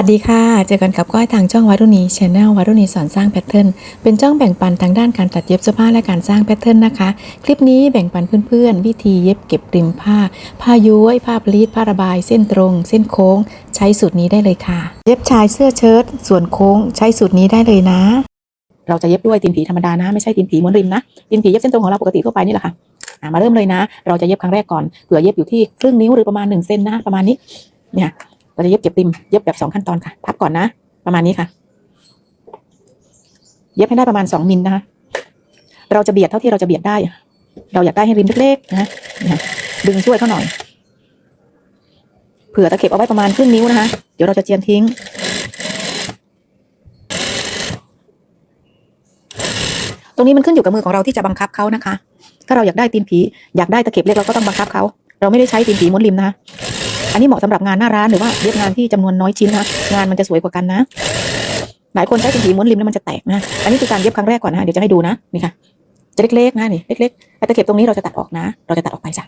สวัสดีค่ะ เจอกันกับก้อยทางช่องวัดุณีชแนลวัดุณีสอนสร้างแพทเทิร์น เป็นช่องแบ่งปันทางด้านการตัดเย็บเสื้อผ้าและการสร้างแพทเทิร์นนะคะ คลิปนี้แบ่งปันเพื่อนๆ วิธีเย็บเก็บริมผ้า ผ้าย้วย ผ้าพลีทผ้าระบาย เส้นตรง เส้นโค้ง ใช้สูตรนี้ได้เลยค่ะ เย็บชายเสื้อเชิ้ตส่วนโค้ง ใช้สูตรนี้ได้เลยนะ เราจะเย็บด้วยตีนผีธรรมดานะ ไม่ใช่ตีนผีม้วนริมนะตีนผีเย็บเส้นตรงของเราปกติทั่วไปนี่แหละค่ะมาเริ่มเลยนะ เราจะเย็บครั้งแรกก่อนเผื่อเย็บอยู่ที่ครึ่งนิ้วหรือประมาณหนึ่งเซนนะประมาณนี้เนี่ย เราจะเย็บเก็บริม เย็บแบบสองขั้นตอนค่ะ พับก่อนนะ ประมาณนี้ค่ะ เย็บให้ได้ประมาณสองมิลนะคะ เราจะเบียดเท่าที่เราจะเบียดได้ เราอยากได้ให้ริมเล็กๆนะนะดึงช่วยเขาหน่อย เผื่อตะเข็บเอาไว้ประมาณครึ่งนิ้วนะคะ เดี๋ยวเราจะเจียนทิ้งตรงนี้มันขึ้นอยู่กับมือของเราที่จะบังคับเขานะคะ ถ้าเราอยากได้ตีนผี อยากได้ตะเข็บเล็กเราก็ต้องบังคับเขา เราไม่ได้ใช้ตีนผีม้วนริมนะคะ อันนี้เหมาะสำหรับงานหน้าร้านหรือว่าเย็บงานที่จำนวนน้อยชิ้นนะคะงานมันจะสวยกว่ากันนะหลายคนใช้ตีนผีม้วนริมแล้วมันจะแตกนะอันนี้คือการเย็บครั้งแรกก่อนนะเดี๋ยวจะให้ดูนะนี่ค่ะ จะเล็กๆนะนี่เล็กๆไอ้ตะเข็บตรงนี้เราจะตัดออกนะ เราจะตัดออกไปจ้ะ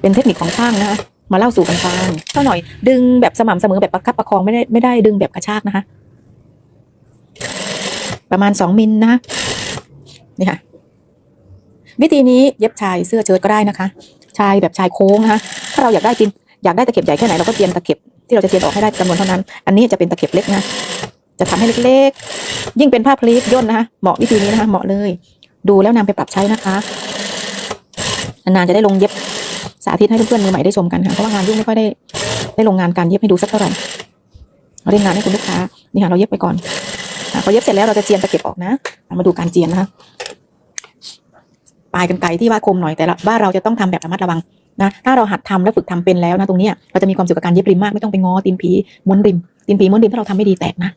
เป็นเทคนิคของช่างนะคะมาเล่าสู่กันฟังเท่าหน่อย ดึงแบบสม่ำเสมอแบบประคับประคองไม่ได้ไม่ได้ดึงแบบกระชากนะคะประมาณสองมิลนะนี่ค่ะ วิธีนี้เย็บชายเสื้อเชิ้ตก็ได้นะคะ ชายแบบชายโค้งนะคะถ้าเราอยากได้จิน อยากได้ตะเข็บใหญ่แค่ไหนเราก็เตรียมตะเข็บที่เราจะเตรียมออกให้ได้จำนวนเท่านั้น อันนี้จะเป็นตะเข็บเล็กนะ จะทำให้เล็กๆ ยิ่งเป็นผ้าพลีทย่นนะคะ เหมาะวิธีนี้นะคะ เหมาะเลย ดูแล้วนำไปปรับใช้นะคะ นานๆจะได้ลงเย็บสาธิตให้เพื่อนๆมือใหม่ได้ชมกันค่ะ เพราะว่างานยุ่งไม่ค่อยได้ได้ลงงานการเย็บให้ดูสักเท่าไหร่เราเรียนงานให้คุณลูกค้า นี่ค่ะเราเย็บไปก่อนพอเย็บเสร็จแล้วเราจะเจียนตะเข็บออกนะ มาดูการเจียนนะคะ ปลายกันไกรที่ว่าคมหน่อยแต่ละว่าเราจะต้องทำแบบระมัดระวัง นะ ถ้าเราหัดทำแล้วฝึกทำเป็นแล้วนะตรงนี้เราจะมีความสุขกับการเย็บริมมากไม่ต้องไปง้อตีนผีม้วนริมตีนผีม้วนริมถ้าเราทำไม่ดีแตกนะ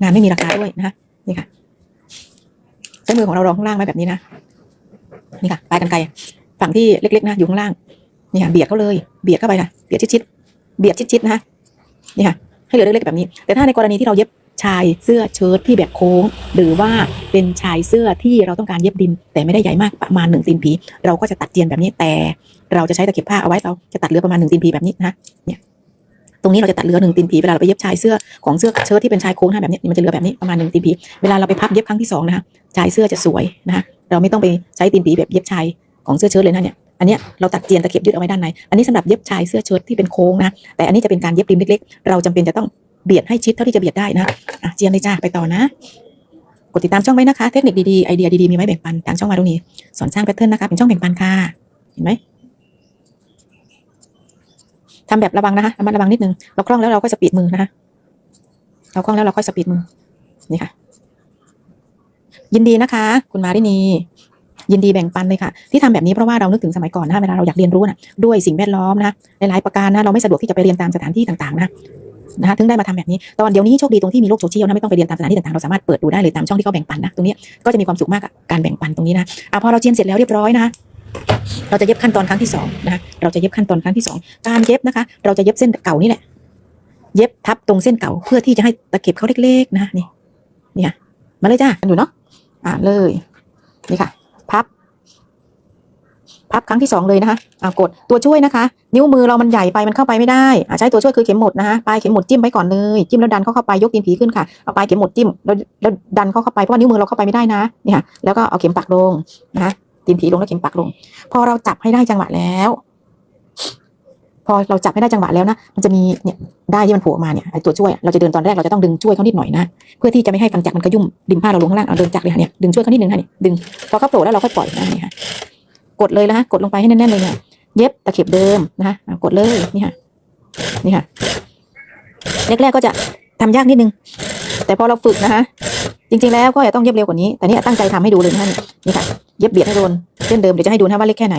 งานไม่มีราคาด้วยนะคะนี่ค่ะใช้มือของเรารองข้างล่างไว้แบบนี้นะนี่ค่ะปลายกันไกรฝั่งที่เล็กๆนะอยู่ข้างล่างนี่ค่ะเบียดเขาเลยเบียดเข้าไปค่ะเบียดชิดๆเบียดชิดๆนะคะนี่ค่ะให้เหลือเล็กๆแบบนี้ แต่ถ้าในกรณีที่เราเย็บชายเสื้อเชิ้ตที่แบบโค้ง หรือว่าเป็นชายเสื้อที่เราต้องการเย็บดิน แต่ไม่ได้ใหญ่มากประมาณหนึ่งตีนผี เราก็จะตัดเจียนแบบนี้แต่ เราจะใช้ตะเข็บผ้าเอาไว้เราจะตัดเหลือประมาณหนึ่งตีนผีแบบนี้นะเนี่ยตรงนี้เราจะตัดเลือหนึ่งตีนผีเวลาเราไปเย็บชายเสื้อของเสื้อเชิ้ตที่เป็นชายโค้งนะแบบนี้มันจะเหลือแบบนี้ประมาณหนึ่งตีนผีเวลาเราไปพับเย็บครั้งที่สองนะคะชายเสื้อจะสวยนะคะเราไม่ต้องไปใช้ตีนผีแบบเย็บชายของเสื้อเชิ้ตเลยนะเนี่ยอันนี้เราตัดเจียนตะเข็บยึดเอาไว้ด้านใน อันนี้สำหรับเย็บชายเสื้อเชิ้ตที่เป็นโค้งนะ แต่อันนี้จะเป็นการเย็บริมเล็กๆ เราจำเป็นจะต้องเบียดให้ชิดเท่าที่จะเบียดได้นะอะเจียนเลยจ้าไปต่อนะ กดติดตามช่องไว้นะคะ เทคนิคดีๆ ไอเดียดีๆ มีไว้แบ่งปันทางช่องวารุณีสอนสร้างแพทเทิร์นนะคะ เป็นช่องแบ่งปันค่ะ เห็นไหม ทำแบบระวังนะคะระมัดระวังนิดนึงเราคล่องแล้วเราก็สปีดมือนะคะเราคล่องแล้วเราค่อยสปีดมือนี่ค่ะ ยินดีนะคะ คุณมารินียินดีแบ่งปันเลยค่ะ ที่ทำแบบนี้เพราะว่าเรานึกถึงสมัยก่อนนะเวลาเราอยากเรียนรู้นะด้วยสิ่งแวดล้อมนะหลายๆประการนะเราไม่สะดวกที่จะไปเรียนตามสถานที่ต่างๆนะนะคะถึงได้มาทำแบบนี้ตอนเดี๋ยวนี้โชคดีตรงที่มีโลกโซเชียลนะไม่ต้องไปเรียนตามสถานที่ต่างๆเราสามารถเปิดดูได้เลยตามช่องที่เขาแบ่งปันนะตรงนี้ก็จะมีความสุขมากกับการแบ่งปันตรงนี้นะอะพอเราเจียนเสร็จแล้วเรียบร้อยนะ เราจะเย็บขั้นตอนครั้งที่สองนะคะเราจะเย็บขั้นตอนครั้งที่สองการเย็บนะคะ เราจะเย็บเส้นเก่านี่แหละ เย็บทับตรงเส้นเก่าเพื่อที่จะให้ตะเข็บเขาเล็กๆนะคะนี่นี่ค่ะมาเลยจ้ากันอยู่เนาะอ่าเลยนี่ค่ะ พับ พับครั้งที่สองเลยนะคะอ่ากดตัวช่วยนะคะ นิ้วมือเรามันใหญ่ไปมันเข้าไปไม่ได้อ่าใช้ตัวช่วยคือเข็มหมดนะคะปลายเข็มหมดจิ้มไว้ก่อนเลยจิ้มแล้วดันเข้าเข้าไปยกตีนผีขึ้นค่ะเอาปลายเข็มหมดจิ้มแล้วแล้วดันเข้าเข้าไปเพราะว่านิ้วมือเราเข้าไปไม่ได้นะนี่ค่ะแล้วก็เอาเข็มปักลงนะคะ ตีนผีลงแล้วเข็มปักลง พอเราจับให้ได้จังหวะแล้ว พอเราจับให้ได้จังหวะแล้วนะมันจะมีเนี่ยได้ที่มันผล่ออกมาเนี่ยไอตัวช่วยเราจะเดินตอนแรกเราจะต้องดึงช่วยเขานิดหน่อยนะเพื่อที่จะไม่ให้ฟันจักมันขยุ่มดิมผ้าเราลงข้างล่างเอาเดินจักเลยค่ะเนี่ยดึงช่วยเขานิดนึงค่ะเนี่ยดึงพอเขาโผล่แล้วเราค่อยปล่อยนะนี่ค่ะกดเลยนะกดลงไปให้แน่นๆเลยเนี่ยเย็บตะเข็บเดิมนะคะอะกดเลยนี่ค่ะนี่ค่ะแรกๆก็จะทำยากนิดนึง แต่พอเราฝึกนะคะจริงๆแล้วก็จะต้องเย็บเร็วกว่านี้ แต่นี่ตั้งใจทำให้ดูเลยนะคะนี่ค่ะ เย็บเบียดให้โดนเส้นเดิมเดี๋ยวจะให้ดูนะว่าเล็กแค่ไหน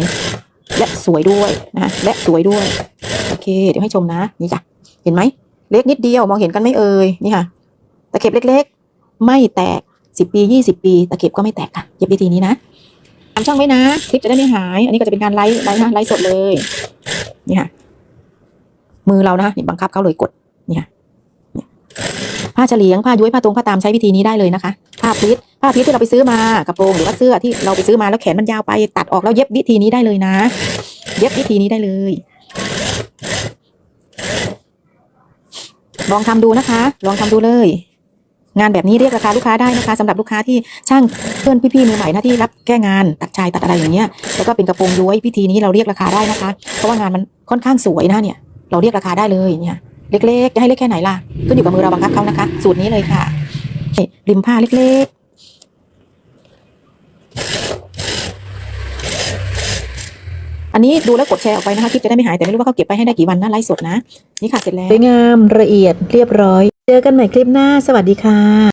และสวยด้วยนะคะและสวยด้วย โอเค เดี๋ยวให้ชมนะ นี่จ้ะ เห็นไหม เล็กนิดเดียวมองเห็นกันไม่เอ่ย นี่ค่ะ ตะเข็บเล็กๆ ไม่แตกสิบปียี่สิบปี ตะเข็บก็ไม่แตกค่ะ เย็บวิธีนี้นะตามช่องไว้นะ คลิปจะได้ไม่หาย อันนี้ก็จะเป็นการไลฟ์ไลฟ์นะไลฟ์สดเลย นี่ค่ะ มือเรานะนี่บังคับเขาเลยกด นี่ค่ะ ผ้าเฉลียงผ้าย้วยผ้าตรงผ้าตามใช้วิธีนี้ได้เลยนะคะ ผ้าพลิทผ้าพลิทที่เราไปซื้อมากระโปรงหรือว่าเสื้อที่เราไปซื้อมาแล้วแขนมันยาวไปตัดออกแล้วเย็บวิธีนี้ได้เลยนะ เย็บวิธีนี้ได้เลย ลองทำดูนะคะ ลองทำดูเลยงานแบบนี้เรียกราคาลูกค้าได้นะคะสำหรับลูกค้าที่ช่างเพื่อนพี่ๆมือใหม่นะที่รับแก้งานตัดชายตัดอะไรอย่างเงี้ยแล้วก็เป็นกระโปรงย้วยวิธีนี้เราเรียกราคาได้นะคะ เพราะว่างานมันค่อนข้างสวยนะเนี่ย เราเรียกราคาได้เลยเนี่ย เล็กๆจะให้เล็กแค่ไหนล่ะขึ้นอยู่กับมือเราบังคับเขานะคะ สูตรนี้เลยค่ะริมผ้าเล็กๆอันนี้ดูแล้วกดแชร์ออกไปนะคะคลิปจะได้ไม่หายแต่ไม่รู้ว่าเขาเก็บไปให้ได้กี่วันนะไลฟ์สดนะ นี่ค่ะเสร็จแล้วสวยงามละเอียดเรียบร้อย เจอกันใหม่คลิปหน้า สวัสดีค่ะ